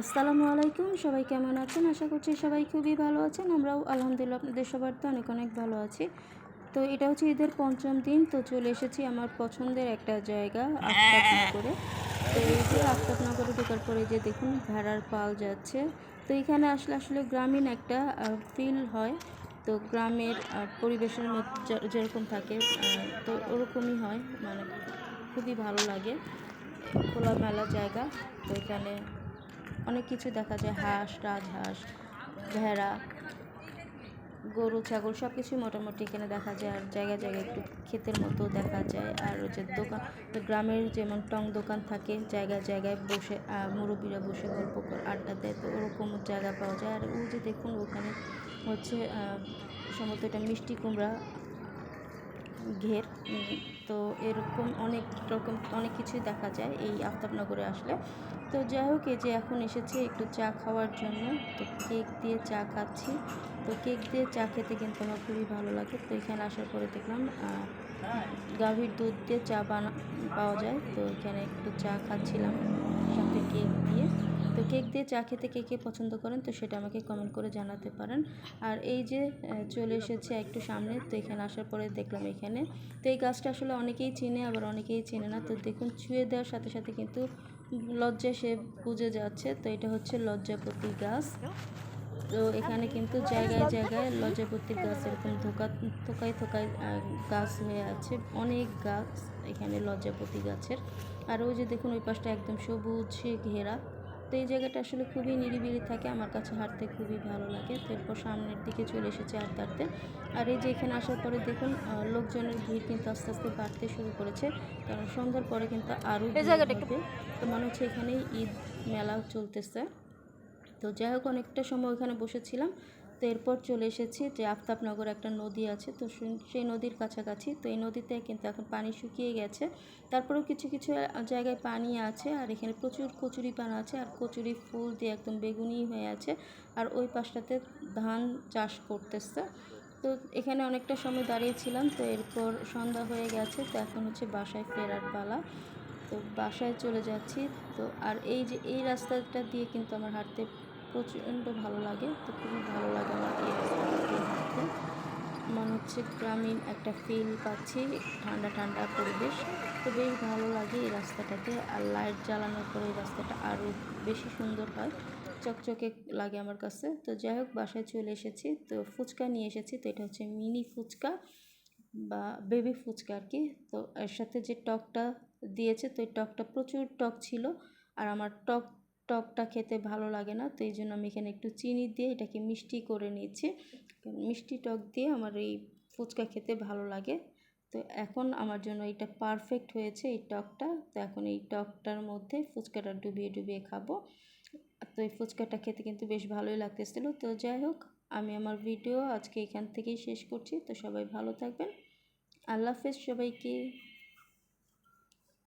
আসসালামু আলাইকুম, সবাই কেমন আছেন? আশা করছি সবাই খুবই ভালো আছেন। আমরাও আলহামদুলিল্লাহ আপনাদের সবার তো অনেক অনেক ভালো আছি। তো এটা হচ্ছে ঈদের পঞ্চম দিন, তো চলে এসেছি আমার পছন্দের একটা জায়গা, আফতাবনগরে তো এই যে আফতাবনগরে ঢোকার পরে যে দেখুন, ভেড়ার পাল যাচ্ছে। তো এখানে আসলে আসলে গ্রামীণ একটা ফিল হয়। তো গ্রামের পরিবেশের মধ্যে যেরকম থাকে তো ওরকমই হয়। মানে খুবই ভালো লাগে। খোলামেলা জায়গা। তো এখানে অনেক কিছু দেখা যায়, হাঁস, রাজহাঁস, ভেড়া, গরু, ছাগল সব কিছুই মোটামুটি এখানে দেখা যায়। আর জায়গায় জায়গায় একটু ক্ষেতের মতো দেখা যায়। আর যে দোকান গ্রামের যেমন টং দোকান থাকে, জায়গায় জায়গায় বসে মুরব্বীরা বসে গল্প আড্ডা দেয়। তো ওরকম জায়গা পাওয়া যায়। আর ওই যে দেখুন, ওখানে হচ্ছে সম্ভবত এটা মিষ্টি কুমড়া ঘের তো এরকম অনেক রকম, অনেক কিছুই দেখা যায় এই আফতাবনগরে আসলে। তো যাই হোক, এই যে এখন এসেছি একটু চা খাওয়ার জন্য। তো কেক দিয়ে চা খাচ্ছি। তো কেক দিয়ে চা খেতে কিন্তু আমার খুবই ভালো লাগে। তো এখানে আসার পরে দেখলাম গাভীর দুধ দিয়ে চা বানা, পাওয়া যায়। তো এখানে একটু চা খাচ্ছিলাম সাথে কেক দিয়ে। তো কেক দিয়ে চা খেতে কে কে পছন্দ করেন তো সেটা আমাকে কমেন্ট করে জানাতে পারেন। আর এই যে চলে এসেছে একটু সামনে তো এখানে আসার পরে দেখলাম এখানে। তো এই গাছটা আসলে অনেকেই চেনে আবার অনেকেই চেনে না। তো দেখুন ছুঁয়ে দেওয়ার সাথে সাথে কিন্তু লজ্জায় সে বুঝে যাচ্ছে। তো এটা হচ্ছে লজ্জাপতি গাছ। তো এখানে কিন্তু জায়গায় জায়গায় লজ্জাপতির গাছ এরকম ধোকা থোকায় থোকায় গাছ হয়ে আছে। অনেক গাছ এখানে লজ্জাপতি গাছের। আর ওই যে দেখুন ওই পাশটা একদম সবুজ ঘেরা। তো এই জায়গাটা আসলে খুবই নিরিবিলি থাকে আমার কাছে হাঁটতে খুবই ভালো লাগে। তারপর এরপর সামনের দিকে চলে এসেছে হাঁটতে হাঁটতে আর এই যে এখানে আসার পরে দেখুন লোকজনের ভিড় কিন্তু আস্তে আস্তে বাড়তে শুরু করেছে। কারণ সন্ধ্যার পরে কিন্তু আরও তো মনে হচ্ছে এখানেই ঈদ মেলা চলতেছে। তো যাই হোক অনেকটা সময় ওখানে বসেছিলাম। তো এরপর চলে এসেছি যে আফতাবনগর একটা নদী আছে, তো সেই- নদীর কাছাকাছি। তো এই নদীতে কিন্তু এখন পানি শুকিয়ে গেছে। তারপরেও কিছু কিছু জায়গায় পানি আছে আর এখানে প্রচুর কচুরি পানা আছে আর কচুরি ফুল দিয়ে একদম বেগুনি হয়ে আছে আর ওই পাশটাতে ধান চাষ করতেছে। তো এখানে অনেকটা সময় দাঁড়িয়েছিলাম, তো এরপর সন্ধ্যা হয়ে গেছে, তো এখন হচ্ছে বাসায় ফেরার পালা। তো বাসায় চলে যাচ্ছি, তো আর এই যে, এই রাস্তাটা দিয়ে কিন্তু আমার হাঁটতে প্রচণ্ড ভালো লাগে, তো খুবই ভালো লাগে আমার এই হাঁটতে মনে হচ্ছে গ্রামীণ একটা ফিল পাচ্ছি, ঠান্ডা ঠান্ডা পরিবেশ। তো বেশ ভালো লাগে এই রাস্তাটাতে, আর লাইট জ্বালানোর পরে এই রাস্তাটা আরও বেশি সুন্দর হয়, চকচকে লাগে আমার কাছে। তো যাই হোক, বাসায় চলে এসেছি, তো ফুচকা নিয়ে এসেছি, তো এটা হচ্ছে মিনি ফুচকা বা বেবি ফুচকা আর কি। তো এর সাথে যে টকটা দিয়েছে, তো এই টকটা প্রচুর টক ছিল, আর আমার টক টকটা খেতে ভালো লাগে না, তো এই জন্য আমি এখানে একটু চিনি দিয়ে এটাকে মিষ্টি করে নিয়েছি। মিষ্টি টক দিয়ে আমার এই ফুচকা খেতে ভালো লাগে। তো এখন আমার জন্য এটা পারফেক্ট হয়েছে এই টকটা। তো এখন এই টকটার মধ্যে ফুচকাটা ডুবিয়ে ডুবিয়ে খাব। তো এই ফুচকাটা খেতে কিন্তু বেশ ভালোই লাগতেছিল। তো যাই হোক, আমি আমার ভিডিও আজকে এখান থেকেই শেষ করছি। তো সবাই ভালো থাকবেন। আল্লাহ হাফেজ সবাইকে।